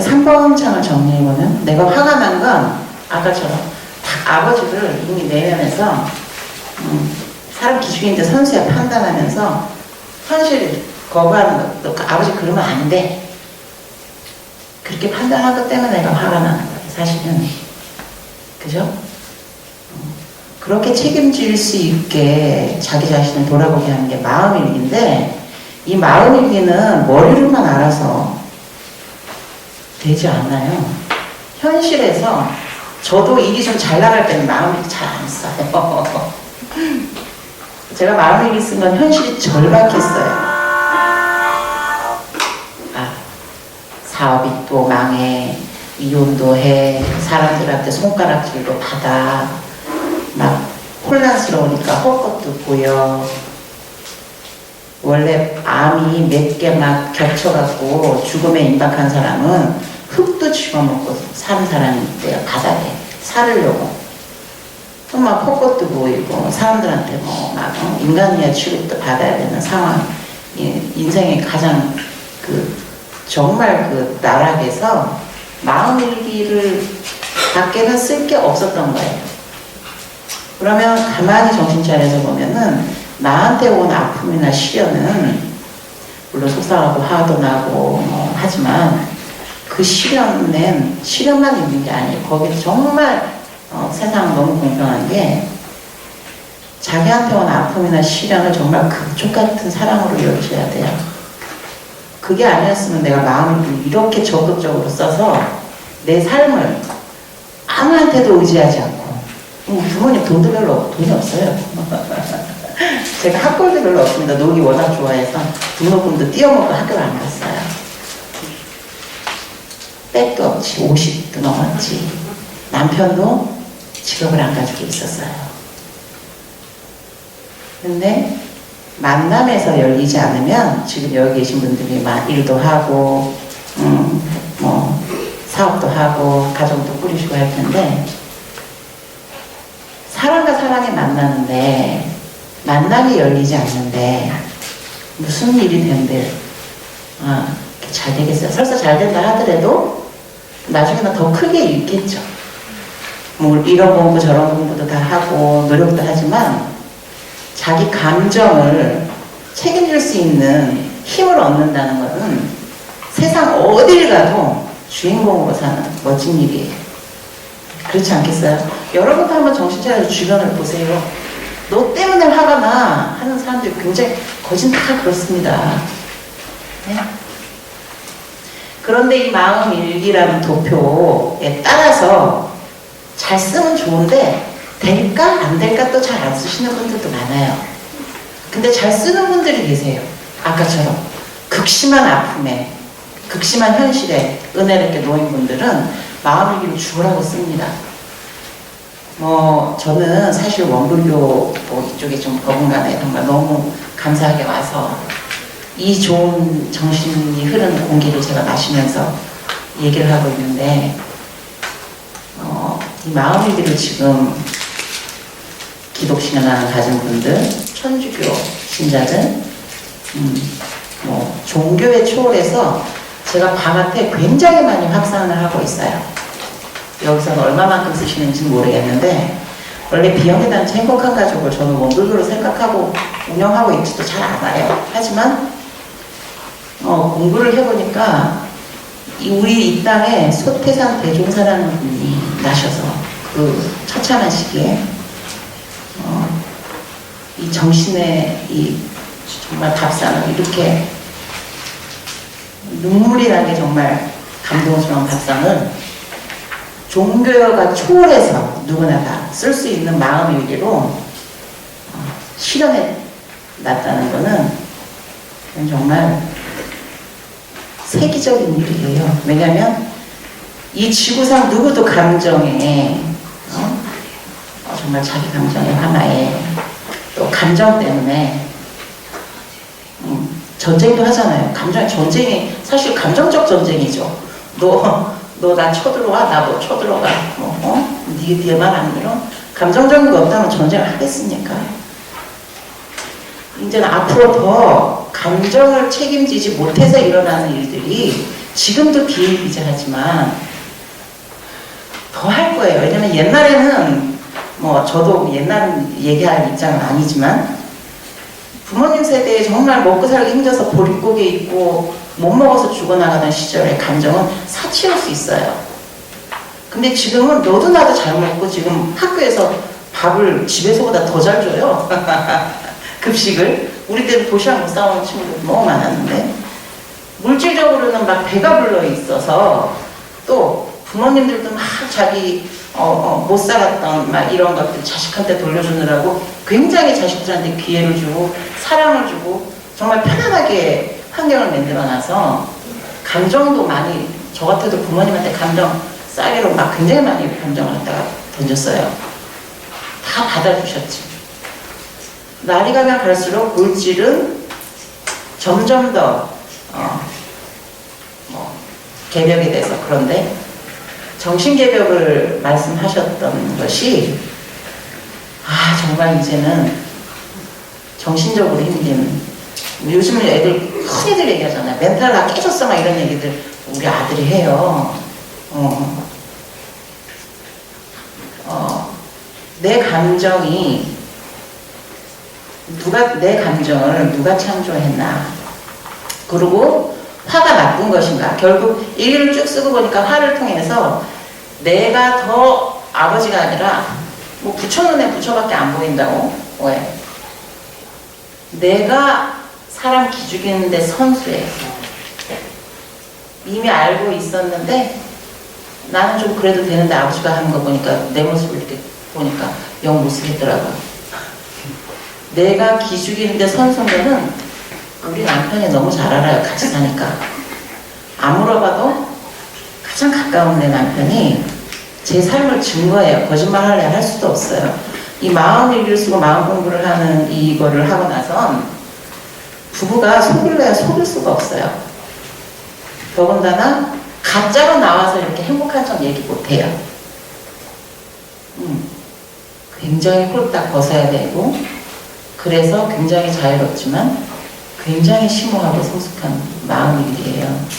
3번 창을 정리해보면 내가 화가 난 건 아까처럼 딱 아버지를 이미 내면에서 음, 사람 기준인데 선수야 판단하면서 현실을 거부하는 것, 너그 아버지 그러면 안 돼. 그렇게 판단한 것 때문에 내가 화가 나는 거예요, 사실은. 그죠? 음, 그렇게 책임질 수 있게 자기 자신을 돌아보게 하는 게 마음일기인데, 이 마음일기는 머리로만 알아서 되지 않아요. 현실에서 저도 일이 좀 잘 나갈 때는 마음이 잘 안 써요. 제가 쓴건 현실이 절박했어요. 아, 사업이 또 망해, 이혼도 해, 사람들한테 손가락질도 받아, 막 혼란스러우니까 헛것도 보여. 원래 암이 몇 개 막 겹쳐갖고 죽음에 임박한 사람은 흙도 집어먹고 사는 사람이 있대요, 바닥에. 살으려고. 또막 헛것도 보이고, 사람들한테 뭐, 막, 어, 인간미와 취급도 받아야 되는 상황. 이 인생의 가장 그, 정말 그 나락에서 마음일기를 밖에는 쓸 게 없었던 거예요. 그러면 가만히 정신 차려서 보면은 나한테 온 아픔이나 시련은 물론 속상하고 화도 나고 뭐 하지만 그 시련은 시련만 있는 게 아니에요. 거기 정말 어, 세상 너무 공평한 게 자기한테 온 아픔이나 시련을 정말 극족 같은 사랑으로 여기셔야 돼요. 그게 아니었으면 내가 마음을 이렇게 적극적으로 써서 내 삶을 아무한테도 의지하지 않고 음, 부모님 돈도 별로 없- 돈이 없어요. 제가 학벌도 별로 없습니다. 놀기 워낙 좋아해서 등록금도 띄어먹고 학교를 안 갔어요. 백도 없지, 50도 넘었지. 남편도 직업을 안 가지고 있었어요. 근데 만남에서 열리지 않으면 지금 여기 계신 분들이 막 일도 하고, 음, 뭐, 사업도 하고, 가정도 꾸리시고 할 텐데, 사람과 사람이 만나는데, 만남이 열리지 않는데, 무슨 일이 된대, 아, 잘 되겠어요. 설사 잘 된다 하더라도, 나중에는 더 크게 읽겠죠. 뭐, 이런 공부 저런 공부도 다 하고, 노력도 하지만, 자기 감정을 책임질 수 있는 힘을 얻는다는 것은 세상 어딜 가도 주인공으로 사는 멋진 일이에요. 그렇지 않겠어요? 여러분도 한번 정신 차려서 주변을 보세요. 너 때문에 화가 나 하는 사람들이 굉장히 거진 다 그렇습니다. 네? 그런데 이 마음 일기라는 도표에 따라서 잘 쓰면 좋은데 될까 안 될까 또 잘 안 쓰시는 분들도 많아요. 근데 잘 쓰는 분들이 계세요. 아까처럼 극심한 아픔에 극심한 현실에 은혜를 있게 놓인 분들은 마음 일기를 죽으라고 씁니다. 뭐 저는 사실 원불교 뭐 이쪽에 좀 버금가네 정말 너무 감사하게 와서 이 좋은 정신이 흐르는 공기를 제가 마시면서 얘기를 하고 있는데 어, 이 마음일기를 지금 기독신앙을 가진 분들, 천주교 신자들, 음, 뭐 종교에 초월해서 제가 바깥에 굉장히 많이 확산을 하고 있어요. 여기서는 얼마만큼 쓰시는지 모르겠는데 원래 비영리 단체 행복한 가족을 저는 원불교로 생각하고 운영하고 있지도 잘 않아요. 하지만 어, 공부를 해보니까 이 우리 이 땅에 소태산 대종사라는 분이 나셔서 그 처참한 시기에 어, 이 정신의 이 정말 밥상을 이렇게 눈물이 나게 정말 감동스러운 밥상을 종교가 초월해서 누구나 다 쓸 수 있는 마음의 위기로 어, 실현해 놨다는 그건 정말 세계적인 일이에요. 왜냐하면 이 지구상 누구도 감정에 어? 어, 정말 자기 감정의 하나에 또 감정 때문에 음, 전쟁도 하잖아요. 감정 전쟁이 사실 감정적 전쟁이죠. 너 너 나 쳐들어와 나도 쳐들어가 뭐 어? 네, 네말 안 들어? 감정적인 거 없다면 전쟁을 하겠습니까? 이제는 앞으로 더 감정을 책임지지 못해서 일어나는 일들이 지금도 비일비재하지만 더 할 거예요. 왜냐면 옛날에는 뭐 저도 옛날 얘기할 입장은 아니지만 부모님 세대에 정말 먹고 살기 힘들어서 보릿고개 있고 못 먹어서 죽어나가던 시절의 감정은 사치할 수 있어요. 근데 지금은 너도 나도 잘 먹고 지금 학교에서 밥을 집에서보다 더 잘 줘요. 급식을. 우리 때는 도시락 못 싸오는 친구들 너무 많았는데 물질적으로는 막 배가 불러 있어서 또 부모님들도 막 자기 어, 어, 못 살았던 막 이런 것들 자식한테 돌려주느라고 굉장히 자식들한테 기회를 주고 사랑을 주고 정말 편안하게 환경을 만들어놔서 감정도 많이 저 같아도 부모님한테 감정 싸게로 막 굉장히 많이 감정을 갖다가 던졌어요. 다 받아주셨지. 날이 가면 갈수록 물질은 점점 더 어, 뭐, 개벽이 돼서 그런데 정신 개벽을 말씀하셨던 것이 아 정말 이제는 정신적으로 힘든 요즘은 애들 흔히들 얘기하잖아요. 멘탈 다 깨졌어 막 이런 얘기들 우리 아들이 해요. 어, 어, 내 감정이 누가 내 감정을 누가 창조했나? 그리고 화가 나쁜 것인가? 결국 일기를 쭉 쓰고 보니까 화를 통해서 내가 더 아버지가 아니라 뭐 부처 눈에 부처밖에 안 보인다고? 왜? 내가 사람 기죽이는데 선수해. 이미 알고 있었는데 나는 좀 그래도 되는데 아버지가 하는 거 보니까 내 모습을 이렇게 보니까 영 못쓰겠더라고요 내가 기죽이는데 거는 우리 남편이 너무 잘 알아요. 같이 사니까. 안 물어봐도 가장 가까운 내 남편이 제 삶을 증거해요. 거짓말 할래 할 수도 없어요. 이 마음 일기를 쓰고 마음 공부를 하는 이거를 하고 나선 부부가 속일래야 속일 수가 없어요. 더군다나 가짜로 나와서 이렇게 행복한 척 얘기 못해요. 음, 굉장히 홀딱 벗어야 되고 그래서 굉장히 자유롭지만 굉장히 심오하고 성숙한 마음일이에요.